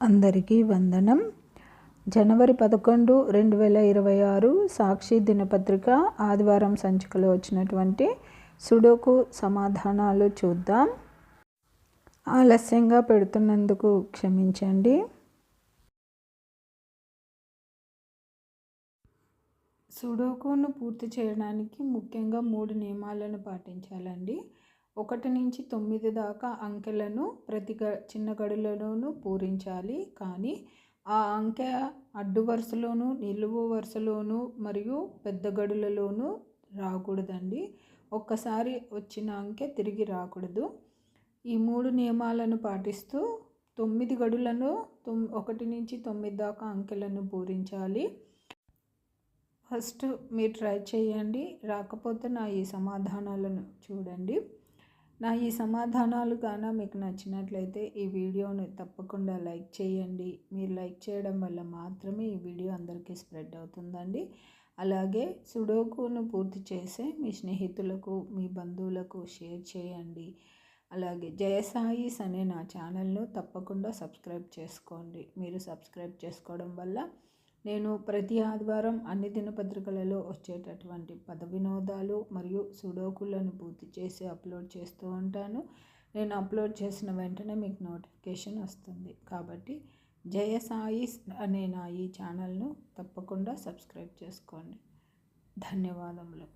అందరికీ వందనం. జనవరి పదకొండు రెండు వేల ఇరవై ఆరు సాక్షి దినపత్రిక ఆదివారం సంచికలో వచ్చినటువంటి సుడోకు సమాధానాలు చూద్దాం. ఆలస్యంగా పెడుతున్నందుకు క్షమించండి. సుడోకును పూర్తి చేయడానికి ముఖ్యంగా మూడు నియమాలను పాటించాలండి. ఒకటి నుంచి తొమ్మిది దాకా అంకెలను ప్రతి గ చిన్న గడులలోనూ పూరించాలి. కానీ ఆ అంకె అడ్డు వరుసలోను నిలువు వరుసలోను మరియు పెద్ద గడులలోనూ రాకూడదండి. ఒక్కసారి వచ్చిన అంకె తిరిగి రాకూడదు. ఈ మూడు నియమాలను పాటిస్తూ తొమ్మిది గడులను తొమ్ ఒకటి నుంచి తొమ్మిది దాకా అంకెలను పూరించాలి. ఫస్ట్ మీరు ట్రై చేయండి. రాకపోతే నా ఈ సమాధానాలను చూడండి. నా ఈ సమాధానాలు కాన మీకు నచ్చినట్లయితే ఈ వీడియోని తప్పకుండా లైక్ చేయండి. మీరు లైక్ చేయడం వల్ల మాత్రమే ఈ వీడియో అందరికీ స్ప్రెడ్ అవుతుందండి. అలాగే సుడోకును పూర్తి చేసే మీ స్నేహితులకు మీ బంధువులకు షేర్ చేయండి. అలాగే జయసాయిస్ అనే నా ఛానల్ను తప్పకుండా సబ్స్క్రైబ్ చేసుకోండి. మీరు సబ్స్క్రైబ్ చేసుకోవడం వల్ల నేను ప్రతి ఆదివారం అన్ని దినపత్రికలలో వచ్చేటటువంటి పద వినోదాలు మరియు సుడోకులను పూర్తి చేసి అప్లోడ్ చేస్తూ ఉంటాను. నేను అప్లోడ్ చేసిన వెంటనే మీకు నోటిఫికేషన్ వస్తుంది. కాబట్టి జయ సాయిస్ అనే నా ఈ ఛానల్ను తప్పకుండా సబ్స్క్రైబ్ చేసుకోండి. ధన్యవాదములు.